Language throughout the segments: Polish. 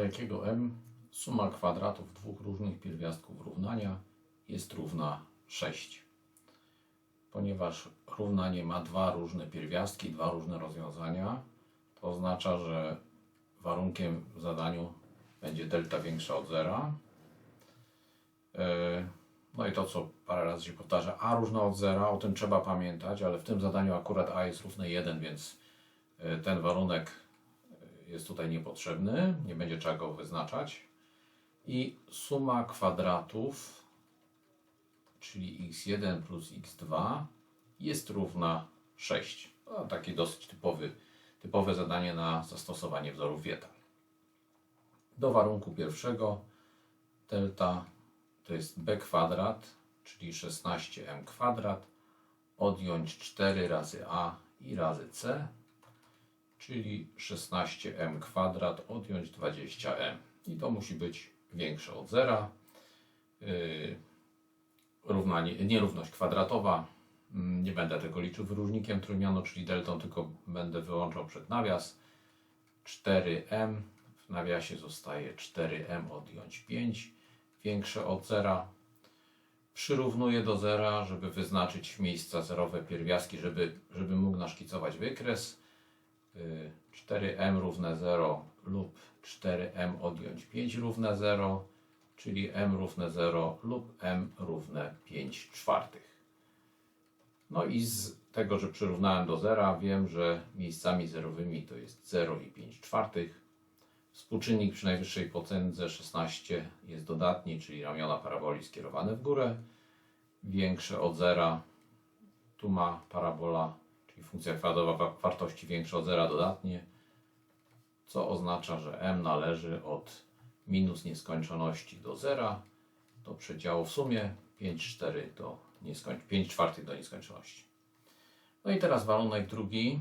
jakiego m suma kwadratów dwóch różnych pierwiastków równania jest równa 6. Ponieważ równanie ma dwa różne pierwiastki, dwa różne rozwiązania, to oznacza, że warunkiem w zadaniu będzie delta większa od zera. Yy, No i to, co parę razy się powtarza, a różna od zera, o tym trzeba pamiętać, ale w tym zadaniu akurat a jest równe 1, więc yy, ten warunek jest tutaj niepotrzebny, nie będzie trzeba go wyznaczać. I suma kwadratów, czyli x1 plus x2 jest równa 6. To takie dosyć typowy, typowe zadanie na zastosowanie wzorów Wieta. Do warunku pierwszego delta to jest b kwadrat, czyli 16m kwadrat, odjąć 4 razy a i razy c, czyli 16m kwadrat odjąć 20m. I to musi być większe od zera. Yy, równanie, nierówność kwadratowa. Mm, Nie będę tego liczył wyróżnikiem trójmianu, czyli deltą, tylko będę wyłączał przed nawias. 4m w nawiasie zostaje 4m odjąć 5 większe od zera. Przyrównuję do zera, żeby wyznaczyć miejsca zerowe pierwiastki, żeby, żeby mógł naszkicować wykres. Yy, 4m równe 0 lub 4m odjąć 5 równe 0, czyli m równe 0 lub m równe 5 czwartych. No i z tego, że przyrównałem do zera, wiem, że miejscami zerowymi to jest 0 i 5 czwartych. Współczynnik przy najwyższej potędze 16 jest dodatni, czyli ramiona paraboli skierowane w górę. Większe od zera. Tu ma parabola, funkcja kwadratowa wa- wartości większe od zera dodatnie, co oznacza, że m należy od minus nieskończoności do zera do przedziału w sumie 5, 4 do nieskoń... 5 czwartych do nieskończoności. No i teraz warunek drugi.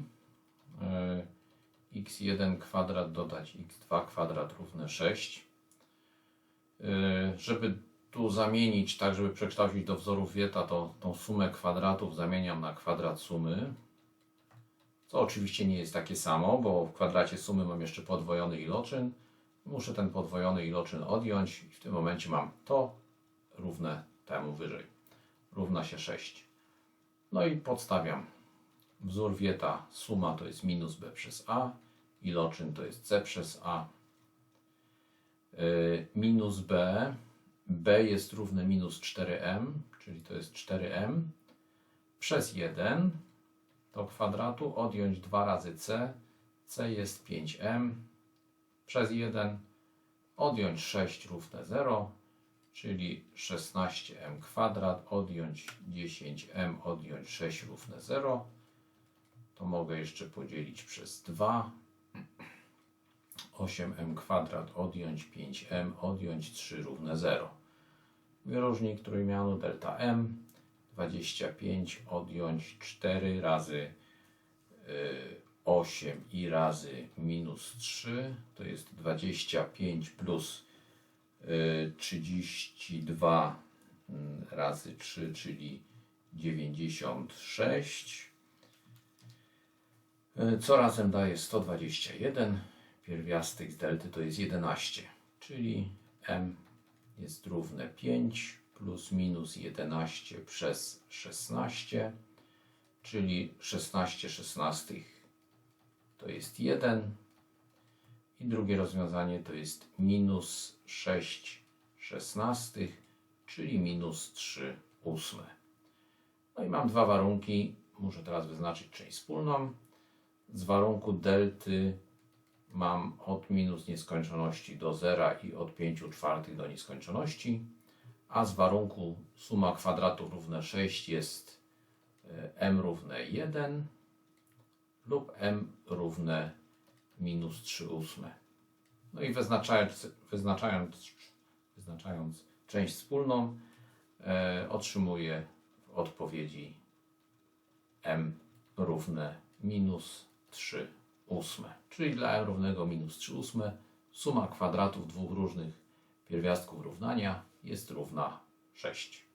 Yy, x1 kwadrat dodać x2 kwadrat równe 6. Yy, żeby tu zamienić, tak żeby przekształcić do wzorów Wieta, to tą sumę kwadratów zamieniam na kwadrat sumy. Co oczywiście nie jest takie samo, bo w kwadracie sumy mam jeszcze podwojony iloczyn. Muszę ten podwojony iloczyn odjąć i w tym momencie mam to równe temu wyżej. Równa się 6. No i podstawiam wzór Wieta. Suma to jest minus b przez a. Iloczyn to jest c przez a. Yy, minus b. b jest równe minus 4m, czyli to jest 4m. Przez 1 do kwadratu odjąć 2 razy c. c jest 5m przez 1 odjąć 6 równe 0, czyli 16m kwadrat odjąć 10m odjąć 6 równe 0. To mogę jeszcze podzielić przez 2. 8m kwadrat odjąć 5m odjąć 3 równe 0. Wyróżnik trójmianu delta m 25 odjąć 4 razy y, 8 i razy minus 3 to jest 25 plus y, 32 mm, razy 3, czyli 96. Y, Co razem daje 121. Pierwiastek z delty to jest 11, czyli m jest równe 5 plus minus 11 przez 16, czyli 16 szesnastych to jest 1 i drugie rozwiązanie to jest minus 6 szesnastych, czyli minus 3 ósme. No i mam dwa warunki. Muszę teraz wyznaczyć część wspólną. Z warunku delty mam od minus nieskończoności do zera i od 5 czwartych do nieskończoności, a z warunku suma kwadratów równe 6 jest e, m równe 1 lub m równe minus 3 ósme. No i wyznaczając, wyznaczając, wyznaczając część wspólną, e, otrzymuję w odpowiedzi m równe minus 3 ósme. Czyli dla m równego minus 3 ósme suma kwadratów dwóch różnych pierwiastków równania jest równa 6.